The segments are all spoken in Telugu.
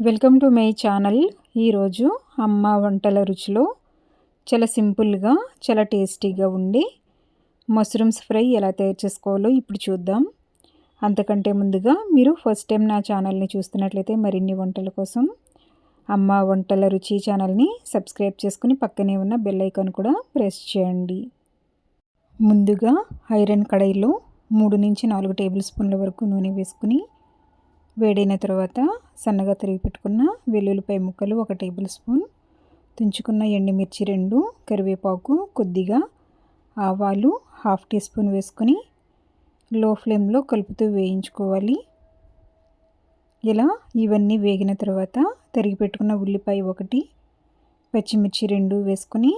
Welcome to my channel. ఈరోజు అమ్మ వంటల రుచిలో చాలా సింపుల్గా చాలా టేస్టీగా ఉండి మష్రూమ్స్ ఫ్రై ఎలా తయారు చేసుకోవాలో ఇప్పుడు చూద్దాం. అంతకంటే ముందుగా మీరు ఫస్ట్ టైం నా ఛానల్ని చూస్తున్నట్లయితే మరిన్ని వంటల కోసం అమ్మ వంటల రుచి ఛానల్ని సబ్స్క్రైబ్ చేసుకుని పక్కనే ఉన్న బెల్ ఐకాన్ కూడా ప్రెస్ చేయండి. ముందుగా ఐరన్ కడాయిలో మూడు నుంచి నాలుగు టేబుల్ స్పూన్ల వరకు నూనె వేసుకుని వేడైన తర్వాత సన్నగా తరిగి పెట్టుకున్న వెల్లుల్లిపాయ ముక్కలు ఒక టేబుల్ స్పూన్ తుంచుకున్న ఎండుమిర్చి రెండు కరివేపాకు కొద్దిగా ఆవాలు హాఫ్ టీ స్పూన్ వేసుకొని లో ఫ్లేమ్లో కలుపుతూ వేయించుకోవాలి. ఇలా ఇవన్నీ వేగిన తర్వాత తరిగి పెట్టుకున్న ఉల్లిపాయ ఒకటి పచ్చిమిర్చి రెండు వేసుకొని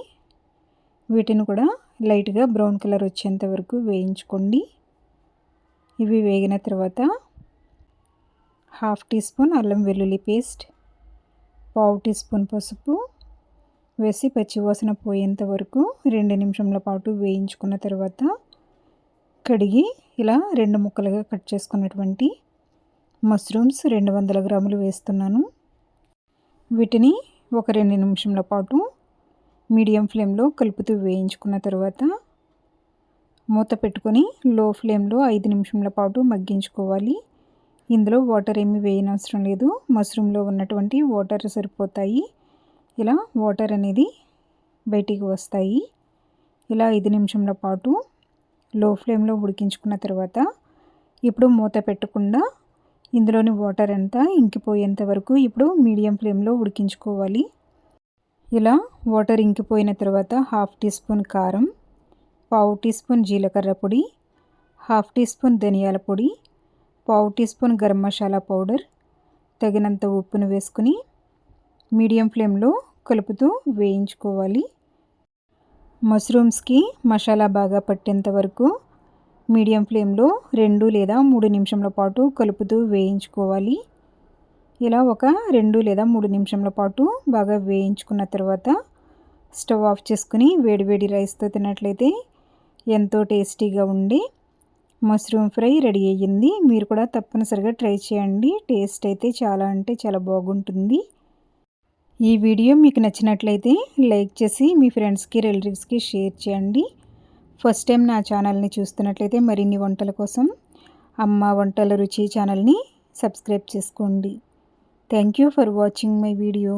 వీటిని కూడా లైట్గా బ్రౌన్ కలర్ వచ్చేంత వరకు వేయించుకోండి. ఇవి వేగిన తర్వాత హాఫ్ టీ స్పూన్ అల్లం వెల్లుల్లి పేస్ట్ పావు టీ స్పూన్ పసుపు వేసి పచ్చివాసన పోయేంత వరకు రెండు నిమిషంల పాటు వేయించుకున్న తర్వాత కడిగి ఇలా రెండు ముక్కలుగా కట్ చేసుకున్నటువంటి మష్రూమ్స్ రెండు వందల గ్రాములు వేస్తున్నాను. వీటిని ఒక రెండు నిమిషంల పాటు మీడియం ఫ్లేమ్లో కలుపుతూ వేయించుకున్న తర్వాత మూత పెట్టుకొని లో ఫ్లేమ్లో ఐదు నిమిషంల పాటు మగ్గించుకోవాలి. ఇందులో వాటర్ ఏమి వేయనవసరం లేదు. మష్రూమ్లో ఉన్నటువంటి వాటర్ సరిపోతాయి. ఇలా వాటర్ అనేది బయటికి వస్తాయి. ఇలా ఐదు నిమిషంల పాటు లో ఫ్లేమ్లో ఉడికించుకున్న తర్వాత ఇప్పుడు మూత పెట్టకుండా ఇందులోని వాటర్ అంతా ఇంకిపోయేంత వరకు ఇప్పుడు మీడియం ఫ్లేమ్లో ఉడికించుకోవాలి. ఇలా వాటర్ ఇంకిపోయిన తర్వాత హాఫ్ టీ స్పూన్ కారం పావు టీ స్పూన్ జీలకర్ర పొడి హాఫ్ టీ స్పూన్ ధనియాల పొడి పావు teaspoon garam masala powder తగినంత ఉప్పును వేసుకుని మీడియం ఫ్లేమ్లో కలుపుతూ వేయించుకోవాలి. మష్రూమ్స్కి మసాలా బాగా పట్టేంత వరకు మీడియం ఫ్లేమ్లో రెండు లేదా మూడు నిమిషంల పాటు కలుపుతూ వేయించుకోవాలి. ఇలా ఒక రెండు లేదా మూడు నిమిషంల పాటు బాగా వేయించుకున్న తర్వాత స్టవ్ ఆఫ్ చేసుకుని వేడివేడి రైస్తో తిన్నట్లయితే ఎంతో టేస్టీగా ఉండి మష్రూమ్ ఫ్రై రెడీ అయ్యింది. మీరు కూడా తప్పనిసరిగా ట్రై చేయండి. టేస్ట్ అయితే చాలా అంటే చాలా బాగుంటుంది. ఈ వీడియో మీకు నచ్చినట్లయితే లైక్ చేసి మీ ఫ్రెండ్స్కి రిలేటివ్స్కి షేర్ చేయండి. ఫస్ట్ టైం నా ఛానల్ని చూస్తున్నట్లయితే మరిన్ని వంటల కోసం అమ్మ వంటల రుచి ఛానల్ని సబ్స్క్రైబ్ చేసుకోండి. Thank you for watching my video.